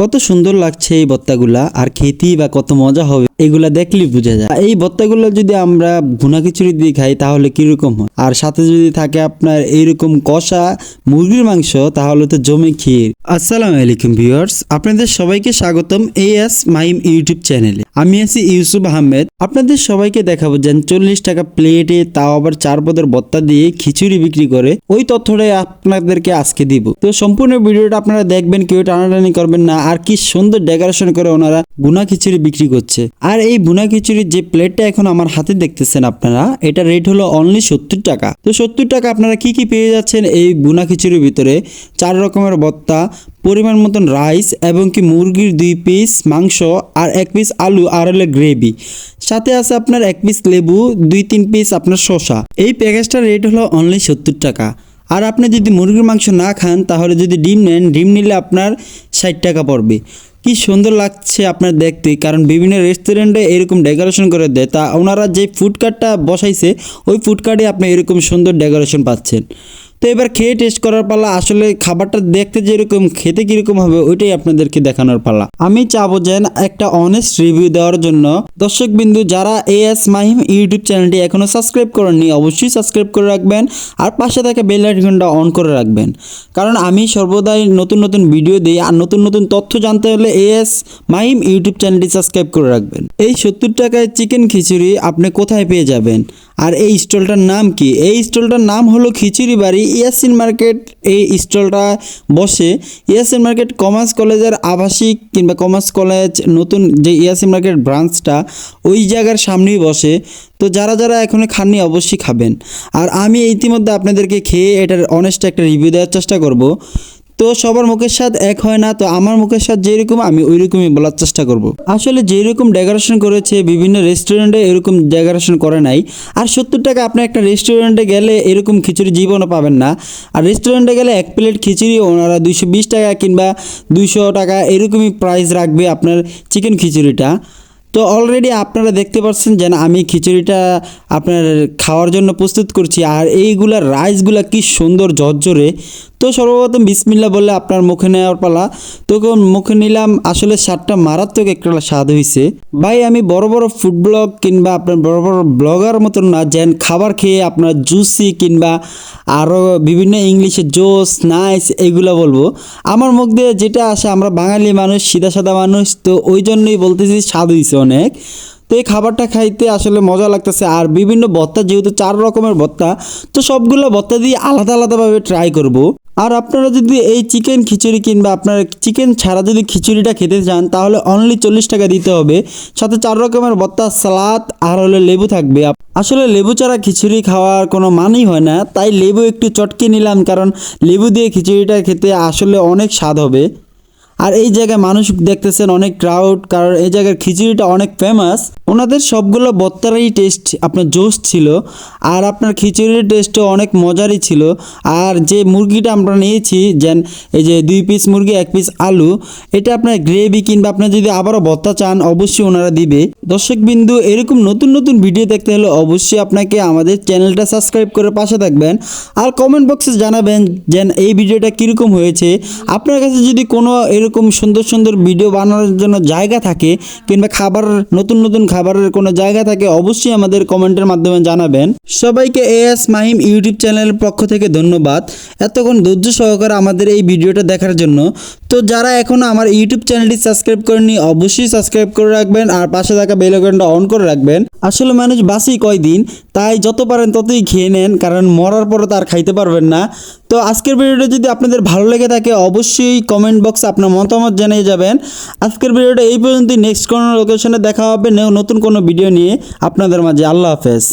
কত সুন্দর লাগছে এই বত্তাগুলা, আর খেতি বা কত মজা হবে, এগুলা দেখলেই বোঝা যায়। এই বত্তাগুলো যদি আমরা ভুনা খিচুড়ি দিয়ে খাই, তাহলে কীরকম হয়? আর সাথে যদি থাকে আপনার এইরকম কষা মুরগির মাংস, তাহলে তো জমে ক্ষীর। আসসালামু আলাইকুম ভিউয়ার্স, আপনাদের সবাইকে স্বাগতম এ এস মাইম ইউটিউব চ্যানেলে। আমি আছি ইউসুফ আহমেদ। আপনাদের সবাইকে দেখাবো যেন চল্লিশ টাকা প্লেটে তাও আবার চার পদের বত্তা দিয়ে খিচুড়ি বিক্রি করে ওই তথ্যটাই আপনাদেরকে আজকে দিব। তো সম্পূর্ণ ভিডিওটা আপনারা দেখবেন, কেউ টানাটানি করবেন না। আর কি সুন্দর ডেকোরেশন করে ওনারা বুনা খিচুড়ি বিক্রি করছে। আর এই বুনা খিচুড়ির যে প্লেটটা এখন আমার হাতে দেখতেছেন আপনারা, এটা রেট হলো অনলি সত্তর টাকা। তো সত্তর টাকা আপনারা কি কি পেয়ে যাচ্ছেন এই বুনা খিচুড়ির ভিতরে? চার রকমের বত্তা, পরিমাণ মতন রাইস এবং কি মুরগির দুই পিস মাংস আর এক পিস আলু। আর গ্রেভি। সাথে আছে আপনার এক পিস লেবু, দুই, তিন পিস আপনার শসা। এই প্যাকেজটার রেট হলো অনলি সত্তর টাকা। আর আপনি যদি মুরগির মাংস না খান, তাহলে যদি ডিম নেন, ডিম নিলে আপনার ষাট টাকা পড়বে। কি সুন্দর লাগছে আপনার দেখতে, কারণ বিভিন্ন রেস্টুরেন্টে এরকম ডেকোরেশন করে দেয়। তা ওনারা যে ফুড কার্টটা বসাইছে, ওই ফুড কার্টে আপনি এরকম সুন্দর ডেকোরেশন পাচ্ছেন। তো এবার খেয়ে টেস্ট করার পালা, আসলে খাবারটা দেখতে যেরকম, খেতে কীরকম হবে, ওইটাই আপনাদেরকে দেখানোর পালা। আমি চাবো যেন একটা অনেস্ট রিভিউ দেওয়ার জন্য। দর্শক বিন্দু, যারা এএস মাহিম ইউটিউব চ্যানেলটি এখনও সাবস্ক্রাইব করেননি, অবশ্যই সাবস্ক্রাইব করে রাখবেন আর পাশে থাকা বেল আইকনটা অন করে রাখবেন। কারণ আমি সর্বদাই নতুন নতুন ভিডিও দিই আর নতুন নতুন তথ্য জানতে হলে এএস মাহিম ইউটিউব চ্যানেলটি সাবস্ক্রাইব করে রাখবেন। এই সত্তর টাকায় চিকেন খিচুড়ি আপনি কোথায় পেয়ে যাবেন? আর এই স্টলটার নাম কি? এই স্টলটার নাম হলো খিচুড়ি বাড়ি ইয়াসিন মার্কেট এই স্টলটা বসে। ইয়াসিন মার্কেট কমার্স কলেজের আবাসিক কিংবা কমার্স কলেজ নতুন যে ইয়াসিন মার্কেট ব্রাঞ্চটা, ওই জায়গার সামনেই বসে। তো যারা যারা এখনও খাননি অবশ্যই খাবেন। আর আমি ইতিমধ্যে আপনাদেরকে খেয়ে এটার অনেস্ট একটা রিভিউ দেওয়ার চেষ্টা করব। তো সবার মুখের স্বাদ এক হয় না, তো আমার মুখের স্বাদ যেরকম, আমি ওই রকমই বলার চেষ্টা করব। আসলে যেরকম ডেকোরেশন করেছে, বিভিন্ন রেস্টুরেন্টে এরকম ডেকোরেশন করে নাই। আর সত্তর টাকা আপনি একটা রেস্টুরেন্টে গেলে এরকম খিচুড়ি জীবনও পাবেন না। আর রেস্টুরেন্টে গেলে এক প্লেট খিচুড়ি ওনারা দুইশো বিশ টাকা কিংবা দুইশো টাকা এরকমই প্রাইস রাখবে আপনার চিকেন খিচুড়িটা। তো অলরেডি আপনারা দেখতে পাচ্ছেন যে না আমি খিচুড়িটা আপনার খাওয়ার জন্য প্রস্তুত করছি। আর এইগুলা রাইসগুলা কি সুন্দর ঝরঝরে তো সর্বপ্রথম বিসমিল্লা বলে আপনার মুখে নেওয়ার পালা। তখন মুখে নিলাম, আসলে স্বাদটা মারাত্মক একটা স্বাদ হয়েছে ভাই, আমি বড় বড় ফুড ব্লগ কিংবা আপনার বড় বড় ব্লগার মতন না, যেন খাবার খেয়ে আপনার জুসি কিংবা আরও বিভিন্ন ইংলিশে জোস নাইস এগুলো বলব। আমার মুখ দিয়ে যেটা আসে, আমরা বাঙালি মানুষ সিধা সাদা মানুষ, তো ওই জন্যই বলতেছি স্বাদ হয়েছে অনেক। তো এই খাবারটা খাইতে আসলে মজা লাগতেছে, আর বিভিন্ন ভত্তা যেহেতু চার রকমের ভত্তা তো সবগুলো ভত্তা দিয়ে আলাদা আলাদাভাবে ট্রাই করব। আর আপনারা যদি এই চিকেন খিচুড়ি কিংবা আপনারা চিকেন ছাড়া যদি খিচুড়িটা খেতে চান, তাহলে অনলি চল্লিশ টাকা দিতে হবে। সাথে চার রকমের বত্তা সালাদ, আর হলে লেবু থাকবে। আসলে লেবু ছাড়া খিচুড়ি খাওয়ার কোনো মানেই হয় না, তাই লেবু একটু চটকে নিলাম, কারণ লেবু দিয়ে খিচুড়িটা খেতে আসলে অনেক স্বাদ হবে। আর এই জায়গায় মানুষ দেখতেছেন অনেক ক্রাউড কারণ এই জায়গার খিচুড়িটা অনেক ফেমাস ওনাদের সবগুলো বত্তারই টেস্ট আপনার জোশ ছিল, আর আপনার খিচুড়ির টেস্টও অনেক মজারই ছিল। আর যে মুরগিটা আমরা নিয়েছি, যেন এই যে দুই পিস মুরগি, এক পিস আলু, এটা আপনার গ্রেভি কিংবা আপনার যদি আবারও ভত্তা চান, অবশ্যই ওনারা দিবে। দর্শক বিন্দু এরকম নতুন নতুন ভিডিও দেখতে হলে অবশ্যই আপনাকে আমাদের চ্যানেলটা সাবস্ক্রাইব করে পাশে থাকবেন। আর কমেন্ট বক্সে জানাবেন, যেন এই ভিডিওটা কীরকম হয়েছে। আপনার কাছে যদি কোনো এরকম সুন্দর সুন্দর ভিডিও বানানোর জন্য জায়গা থাকে কিংবা খাবার, নতুন নতুন খাবারের কোনো জায়গা থাকে, অবশ্যই আমাদের কমেন্টের মাধ্যমে জানাবেন। সবাইকে এ এস মাহিম ইউটিউব চ্যানেলের পক্ষ থেকে ধন্যবাদ। এতক্ষণ ধৈর্য সহকারে আমাদের এই ভিডিওটা দেখার জন্য তো যারা এখনও আমার ইউটিউব চ্যানেলটি সাবস্ক্রাইব করেনি অবশ্যই সাবস্ক্রাইব করে রাখবেন আর পাশে থাকা বেল আইকনটা অন করে রাখবেন। আসলে মানুষ বাসি কয়দিন, তাই যত পারেন ততই খেয়ে নেন, কারণ মরার পরে তো আর খাইতে পারবেন না। তো আজকের ভিডিওটা যদি আপনাদের ভালো লেগে থাকে, অবশ্যই কমেন্ট বক্সে আপনার মতামত জানিয়ে যাবেন। আজকের ভিডিওটা এই পর্যন্তই। নেক্সট কোনো লোকেশনে দেখা হবে নতুন কোনো ভিডিও নিয়ে আপনাদের মাঝে। আল্লাহ হাফেজ।